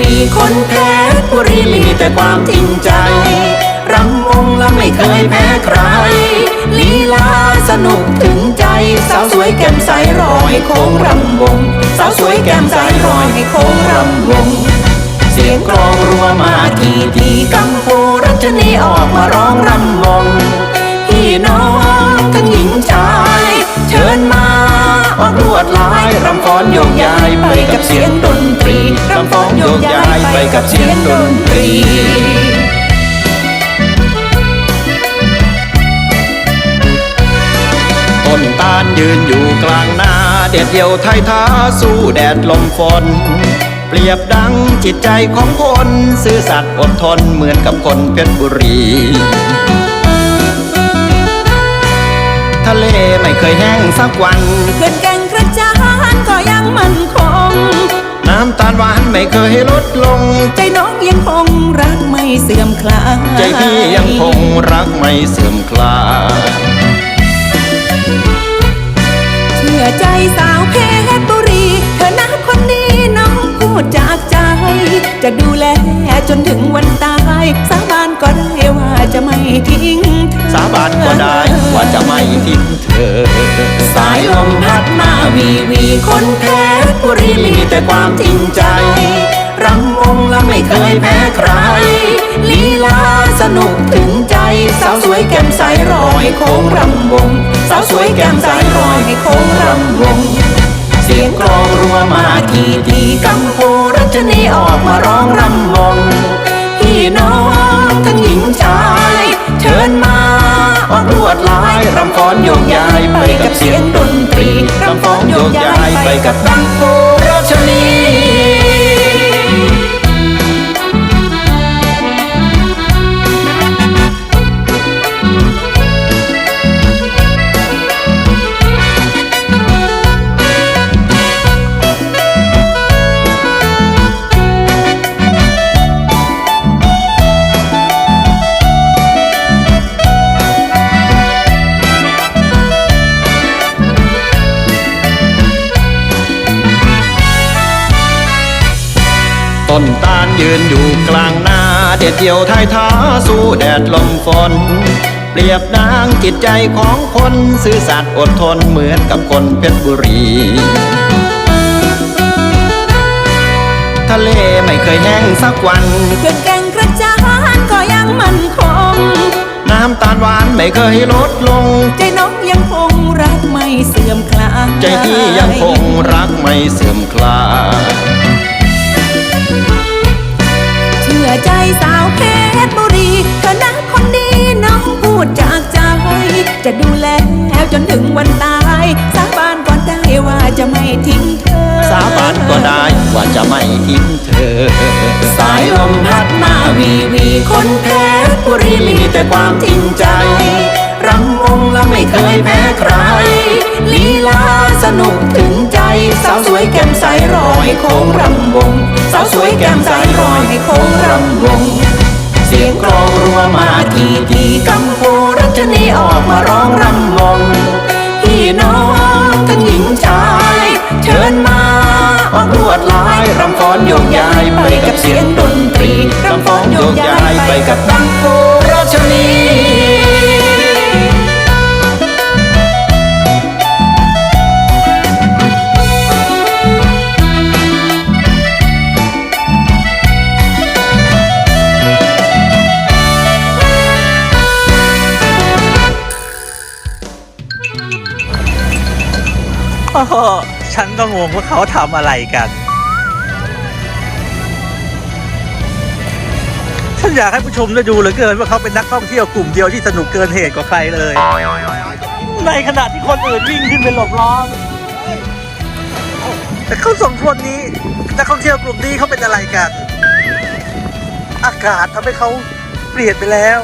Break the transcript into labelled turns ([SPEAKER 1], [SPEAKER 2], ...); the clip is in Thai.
[SPEAKER 1] มีคนแพ้บุรีมีแต่ความจริงใจรำวงและไม่เคยแพ้ใคร ลีลาสนุกถึงใจ สาวสวยแก้มใสรอให้โค้งรำวง สาวสวยแก้มใสรอยให้โค้งรำวง เสียงกลองรัวมาทีทีกังฟูรัชนีออกมาร้องรำวง พี่น้องทั้งหญิงชาย เชิญมาออกลวดลายรำฟ้อนโยกย้ายไปกับเสียงด ไปกับเสียงดนตรีต้นตาลยืนอยู่กลางนาเด็ดเดี่ยวไทยท้าสู้แดดลมฝน เปรียบดังจิตใจของคน ซื่อสัตย์อดทนเหมือนกับคนเพชรบุรีทะเลไม่เคยแห้งสักวัน
[SPEAKER 2] เกิดแก่งกระจานก็ยังมั่นคง
[SPEAKER 1] น้ำตาลหวานไม่เคยลดลง
[SPEAKER 2] ใจน้องยังคงรักไม่เสื่อมคลาย
[SPEAKER 1] ใจพี่ยังคงรักไม่เสื่อมคลาย
[SPEAKER 2] เชื่อใจสาวเพชรบุรี เธอนะคนนี้น้องพูดจากใจ จะดูแลจนถึงวันตาย สาบานก็ได้ว่าจะไม่ทิ้งเธอ
[SPEAKER 1] สาบานก็ได้ว่าจะไม่ทิ้งเธอ สายลมพัดมาวีวีคนเพชรบุรีมี แต่ความจริงใจรำวงและไม่เคยแพ้ใคร ลีลาสนุกถึงใจ สาวสวยแก้มใสรอยโค้งรำวง สาวสวยแก้มใสรอยโค้งรำวง เสียงกลองรัวมาทีทีกังฟูรัชนีออกมาร้องรำวงพี่น้องทั้งหญิงชาย เชิญมาออกลวดลายรำฟ้อนโยกย้ายไปกับเสียงดนตรีรำฟ้อนโยกย้ายไปกับกังฟูรั ชนี ยืนอยู่กลางนาเด็ดเดี่ยวไทยท้าสู้แดดลมฝน เปรียบดังจิตใจของคนซื่อสัตย์อดทนเหมือนกับคนเพชรบุรีทะเลไม่เคยแห้งสักวัน
[SPEAKER 2] เกิดแก่งกระจานก็ยังมั่นคง
[SPEAKER 1] น้ำตาลหวานไม่เคยลดลง
[SPEAKER 2] ใจน้องยังคงรักไม่เสื่อมคลาย
[SPEAKER 1] ใจพี่ยังคงรักไม่เสื่อมคลาย
[SPEAKER 2] จะไม่ทิ้งเธอ
[SPEAKER 1] สายลมพัดมาวีวีคนเพชรบุรีมีแต่ความจริงใจรำวงและไม่เคยแพ้ใคร ลีลาสนุกถึงใจ สาวสวยแก้มใสรอยโค้งรำวง สาวสวยแก้มใสรอยโค้งรำวง เสียงกลองรัวมาทีทีกังฟูรัชนีออกมาร้องรำวงพี่น้อง
[SPEAKER 3] ฉันก็งงว่าเขาทำอะไรกัน ฉันอยากให้ผู้ชมได้ดูเหลือเกินว่าเขาเป็นนักท่องเที่ยวกลุ่มเดียวที่สนุกเกินเหตุกว่าใครเลย ในขณะที่คนอื่นวิ่งขึ้นไปหลบล้อมแต่เขาสองคนนี้นักท่องเที่ยวกลุ่มนี้เขาเป็นอะไรกัน อากาศทำให้เขาเปลี่ยนไปแล้ว